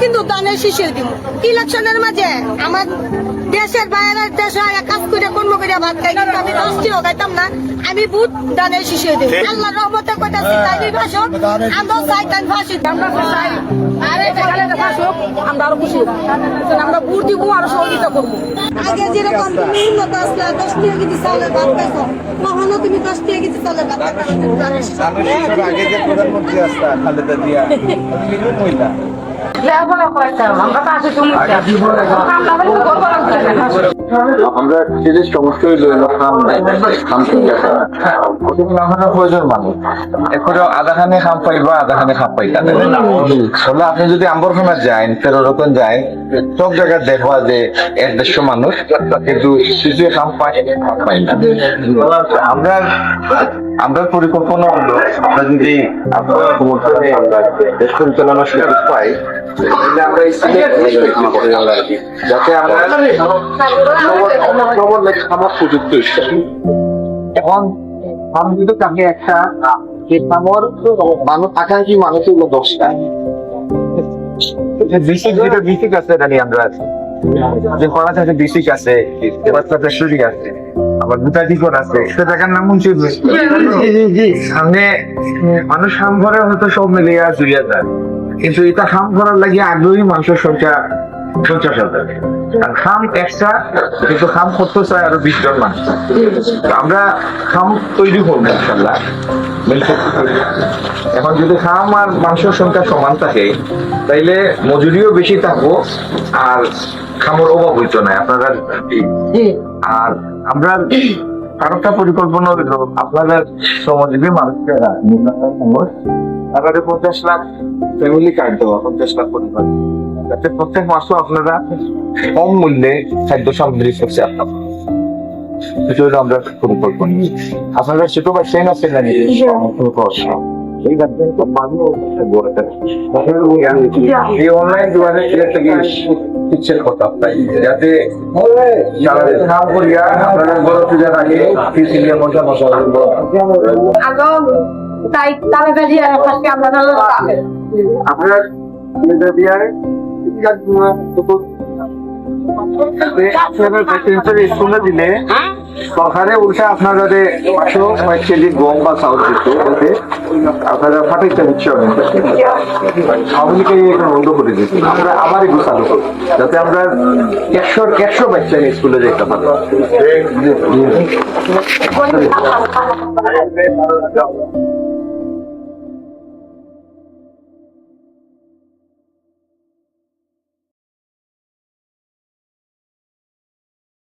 কিন্তু দানের শিশির দিব। ইলেকশনের মাঝে আমার দেশের বাইরের দেশে কাজ করে কর্ম করে ভাত খাই কিন্তু আমি দশটিও খাইতাম না। আমি বুট দানের শিশির দিব। আল্লাহ রহমতে কইতাছি তাই ভাষণ আমরা চাই তাই ফাঁসি আমরা চাই আরে আমরা আরও খুশি আমরা দিব আরও সহযোগিতা করব। আগে যেরকম তুমি উন্নত আসলে দশ টাকা কেজি চাউলের ভাত খাইছো কখনো তুমি দশ টাকা কেজি চাউলের ভাত খাইছো? দানের শিশির আমি শিশুর আগে যে প্রধানমন্ত্রী আসতা খালেদা জিয়া নিরু মহিলা। লেখাপড়া করাইতাম আমরা যে সমস্যা হইল খাম নাই প্রয়োজন এখন আধাখানে খাম পাইবা আধাখানে খাম পাইতা আসলে আপনি যদি আম্বরখানা যান তেরোরকম যান সব জায়গায় দেখবা যে এক দেড়শো মানুষ কিন্তু খাম পাই খাম পাই না। আমরা আমরা পরিকল্পনা হলো আমরা যদি আমরা দেশ পরিচালনার সুযোগ পাই তাহলে আমরা এই আমরা। যাতে আমরা প্রযুক্ত এখন আমি কিন্তু তাকে একটা যে খামার মানুষ আকাঙ্ক্ষী মানুষের দশটা বেসিক যেটা বেসিক আছে এটা নিয়ে আমরা আছি যে করা থাকে বেসিক আছে এবার তো পেশরি আছে। আবার দুটা দিকর আছে। একটা জায়গার নাম হচ্ছে সামনে মানুষ হাম করে হয়তো সব মিলিয়ে দুই হাজার। কিন্তু এটা হাম করার লাগে আগ্রহী মানুষের সংখ্যা পঞ্চাশ হাজার। আর খাম এক্সট্রা কিন্তু খাম করতে চায় আরও বিশ জন মানুষ। আমরা খাম তৈরি করব ইনশাল্লাহ। এখন যদি খাম আর মাংসের সংখ্যা সমান থাকে তাইলে মজুরিও বেশি থাকব। আর খামর অভাব হইতো না আপনারা আর আমরা আরেকটা পরিকল্পনা হইল আপনারা শ্রমজীবী মানুষকে মানুষ তাদের পঞ্চাশ লাখ ফ্যামিলি কার্ড দেওয়া পঞ্চাশ লাখ পরিবার। যাতে প্রত্যেক মাসও আপনারা কম মূল্যে খাদ্য সামগ্রী করছে আপনার আমরা পরিকল্পনা আপনারা ছোট ব্যবসায়ী না সেটা নিয়ে এই গাছটা তো মানুষ গড়ে এই অনলাইন দোকানে থেকে ইচ্ছের কথা তাই। যাতে নাম করিয়া আপনাদের বড় পূজার আগে ফিসিলিয়া মশা মশা তাই কাজে ফার্স্টে আমরা আপনারা প্রেসিডেন্সিয়াল স্কুলে দিলে সরকারে উল্টা আপনারা যাতে একশো কয়েক কেজি গম বা চাউল দিত ওতে আপনারা ফাটাইতে দিচ্ছে আওয়ামী লীগের এখন বন্ধ করে দিচ্ছে। আমরা আবার একটু চালু করব যাতে আমরা একশো একশো বাচ্চা নিয়ে স্কুলে যেতে পারি।